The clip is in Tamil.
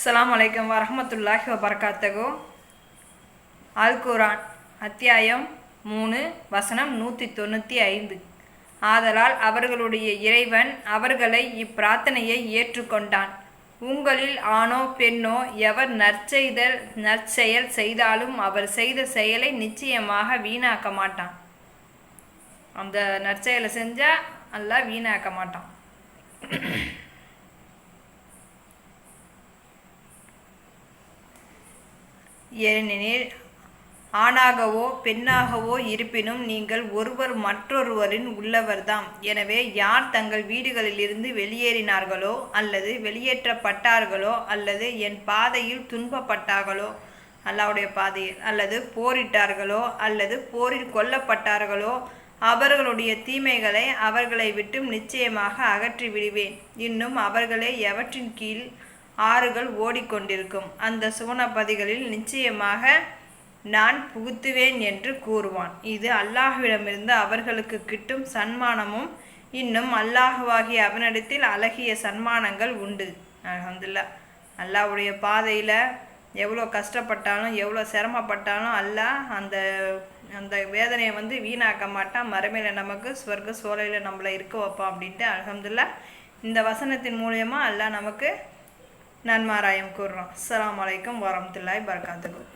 அஸ்லாம் வலைக்கம் வரஹமத்துல்லாஹி வபர்காத்தகோ அல் குரான் அத்தியாயம் மூணு வசனம் நூற்றி தொண்ணூற்றி ஐந்து. ஆதலால் அவர்களுடைய இறைவன் அவர்களை இப்பிரார்த்தனையை ஏற்றுக்கொண்டான். உங்களில் ஆணோ பெண்ணோ எவர் நற்செய்தல் நற்செயல் செய்தாலும் அவர் செய்த செயலை நிச்சயமாக வீணாக்க மாட்டான். அந்த நற்செயலை செஞ்சால் நல்லா வீணாக்க மாட்டான். ஏனெனில் ஆணாகவோ பெண்ணாகவோ இருப்பினும் நீங்கள் ஒருவர் மற்றொருவரின் உள்ளவர்தாம். எனவே யார் தங்கள் வீடுகளிலிருந்து வெளியேறினார்களோ அல்லது வெளியேற்றப்பட்டார்களோ அல்லது என் பாதையில் துன்பப்பட்டார்களோ அல்லாவுடைய பாதையில் அல்லது போரிட்டார்களோ அல்லது போரில் கொல்லப்பட்டார்களோ அவர்களுடைய தீமைகளை அவர்களை விட்டும் நிச்சயமாக அகற்றி விடுவேன் இன்னும் அவர்களே எவற்றின் கீழ் ஆறுகள் ஓடிக்கொண்டிருக்கும். அந்த சுவனப்பதிகளில் நிச்சயமாக நான் புகுத்துவேன் என்று கூறுவான். இது அல்லாஹுவிடமிருந்து அவர்களுக்கு கிட்டும் சன்மானமும் இன்னும் அல்லாஹுவாகிய அவனிடத்தில் அழகிய சன்மானங்கள் உண்டு. அல்ஹம்துலில்லாஹ் அல்லாஹ்வுடைய பாதையில் எவ்வளோ கஷ்டப்பட்டாலும் எவ்வளோ சிரமப்பட்டாலும் அல்லாஹ் அந்த அந்த வேதனையை வந்து வீணாக்க மாட்டான். மறுமையில் நமக்கு ஸ்வர்க்க சோலையில் நம்மளை இருக்க வைப்பான் அப்படின்ட்டு அலமதுல்லா இந்த வசனத்தின் மூலயமா அல்லாஹ் நமக்கு நன்மாராயம் கூறுறோம். அஸ்ஸலாமு அலைக்கும் வரமத்துல்லாய் பரகாத்துக்கும்